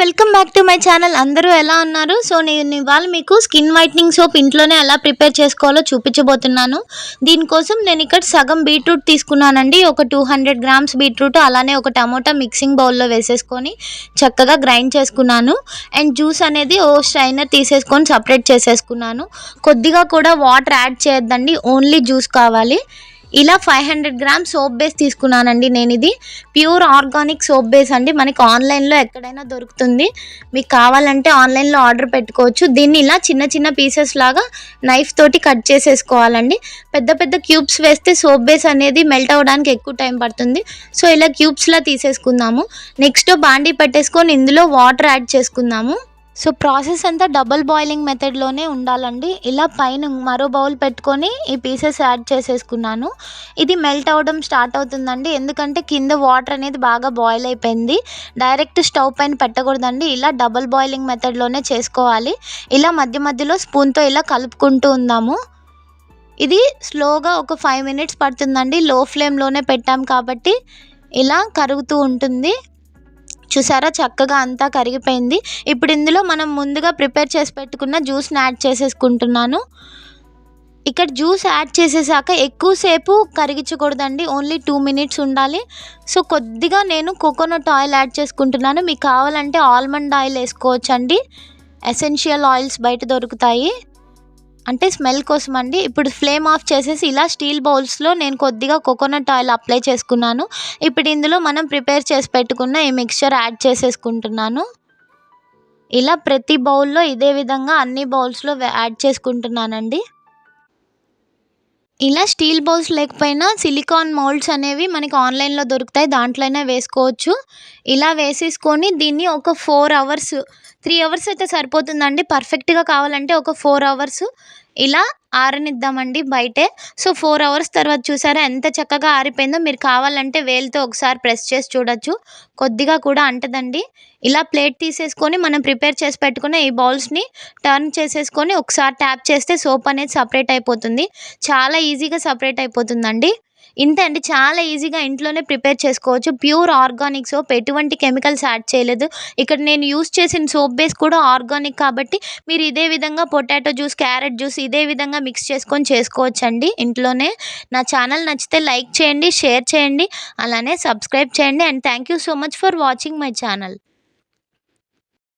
Welcome back to my channel. అందరూ ఎలా ఉన్నారు? సో నేను ఇవాళ మీకు స్కిన్ వైట్నింగ్ సోప్ ఇంట్లోనే ఎలా ప్రిపేర్ చేసుకోవాలో చూపించబోతున్నాను. దీనికోసం నేను ఇక్కడ సగం బీట్రూట్ తీసుకున్నానండి. ఒక టూ హండ్రెడ్ గ్రామ్స్ బీట్రూట్ అలానే ఒక టమోటా మిక్సింగ్ బౌల్లో వేసేసుకొని చక్కగా గ్రైండ్ చేసుకున్నాను. అండ్ జ్యూస్ అనేది ఓ స్ట్రైనర్ తీసేసుకొని సపరేట్ చేసేసుకున్నాను. కొద్దిగా కూడా వాటర్ యాడ్ చేయొద్దండి. ఓన్లీ జ్యూస్ కావాలి. ఇలా five hundred grams soap base తీసుకున్నానండి నేను ఇది ప్యూర్ ఆర్గానిక్ సోప్ బేస్ అండి. మనకి ఆన్లైన్లో ఎక్కడైనా దొరుకుతుంది. మీకు కావాలంటే ఆన్లైన్లో ఆర్డర్ పెట్టుకోవచ్చు. దీన్ని ఇలా చిన్న చిన్న పీసెస్ లాగా నైఫ్ తోటి కట్ చేసేసుకోవాలండి. పెద్ద పెద్ద క్యూబ్స్ వేస్తే సోప్ బేస్ అనేది మెల్ట్ అవ్వడానికి ఎక్కువ టైం పడుతుంది. సో ఇలా క్యూబ్స్లా తీసేసుకుందాము. నెక్స్ట్ బాండీ పెట్టేసుకొని ఇందులో వాటర్ యాడ్ చేసుకుందాము. సో ప్రాసెస్ అంతా డబల్ బాయిలింగ్ మెథడ్లోనే ఉండాలండి. ఇలా పైన మరో బౌల్ పెట్టుకొని ఈ పీసెస్ యాడ్ చేసేసుకున్నాను. ఇది మెల్ట్ అవ్వడం స్టార్ట్ అవుతుందండి. ఎందుకంటే కింద వాటర్ అనేది బాగా బాయిల్ అయిపోయింది. డైరెక్ట్ స్టవ్ పైన పెట్టకూడదండి. ఇలా డబల్ బాయిలింగ్ మెథడ్లోనే చేసుకోవాలి. ఇలా మధ్య మధ్యలో స్పూన్తో ఇలా కలుపుకుంటూ ఉందాము. ఇది స్లోగా ఒక ఫైవ్ మినిట్స్ పడుతుందండి. లో ఫ్లేమ్లోనే పెట్టాం కాబట్టి ఇలా కరుగుతూ ఉంటుంది. చూసారా? చక్కగా అంతా కరిగిపోయింది. ఇప్పుడు ఇందులో మనం ముందుగా ప్రిపేర్ చేసి పెట్టుకున్న జ్యూస్ని యాడ్ చేసేసుకుంటున్నాను. ఇక్కడ జ్యూస్ యాడ్ చేసేసాక ఎక్కువసేపు కరిగించకూడదండి. ఓన్లీ టూ మినిట్స్ ఉండాలి. సో కొద్దిగా నేను కోకోనట్ ఆయిల్ యాడ్ చేసుకుంటున్నాను. మీకు కావాలంటే ఆల్మండ్ ఆయిల్ వేసుకోవచ్చండి. ఎసెన్షియల్ ఆయిల్స్ బయట దొరుకుతాయి. అంటే స్మెల్ కోసం అండి ఇప్పుడు ఫ్లేమ్ ఆఫ్ చేసేసి ఇలా స్టీల్ బౌల్స్లో నేను కొద్దిగా కోకోనట్ ఆయిల్ అప్లై చేసుకున్నాను. ఇప్పుడు ఇందులో మనం ప్రిపేర్ చేసి పెట్టుకున్న ఈ మిక్చర్ యాడ్ చేసేసుకుంటున్నాను. ఇలా ప్రతి బౌల్లో ఇదే విధంగా అన్ని బౌల్స్లో యాడ్ చేసుకుంటున్నానండి. ఇలా స్టీల్ బౌల్స్ లేకపోయినా సిలికాన్ మౌల్డ్స్ అనేవి మనకి ఆన్లైన్లో దొరుకుతాయి. దాంట్లోనే వేసుకోవచ్చు. ఇలా వేసేసుకొని దీన్ని ఒక ఫోర్ అవర్స్ త్రీ అవర్స్ అయితే సరిపోతుందండి. పర్ఫెక్ట్గా కావాలంటే ఒక ఫోర్ అవర్స్. ఇలా ఆరనిద్దామండి బయటే. సో ఫోర్ అవర్స్ తర్వాత చూసారా ఎంత చక్కగా ఆరిపోయిందో. మీరు కావాలంటే వేలుతో ఒకసారి ప్రెస్ చేసి చూడొచ్చు. కొద్దిగా కూడా అంటదండి. ఇలా ప్లేట్ తీసేసుకొని మనం ప్రిపేర్ చేసి పెట్టుకున్న ఈ బౌల్స్ని టర్న్ చేసేసుకొని ఒకసారి ట్యాప్ చేస్తే సోప్ అనేది సపరేట్ అయిపోతుంది. చాలా ఈజీగా సపరేట్ అయిపోతుందండి. ఇంతే అండి చాలా ఈజీగా ఇంట్లోనే ప్రిపేర్ చేసుకోవచ్చు. ప్యూర్ ఆర్గానిక్ సోప్ ఎటువంటి కెమికల్స్ యాడ్ చేయలేదు. ఇక్కడ నేను యూస్ చేసిన సోప్ బేస్ కూడా ఆర్గానిక్ కాబట్టి మీరు ఇదే విధంగా పొటాటో జ్యూస్ క్యారెట్ జ్యూస్ ఇదే విధంగా మిక్స్ చేసుకొని చేసుకోవచ్చండి ఇంట్లోనే. నా ఛానల్ నచ్చితే లైక్ చేయండి షేర్ చేయండి అలానే సబ్స్క్రైబ్ చేయండి. And thank you so much for watching my channel.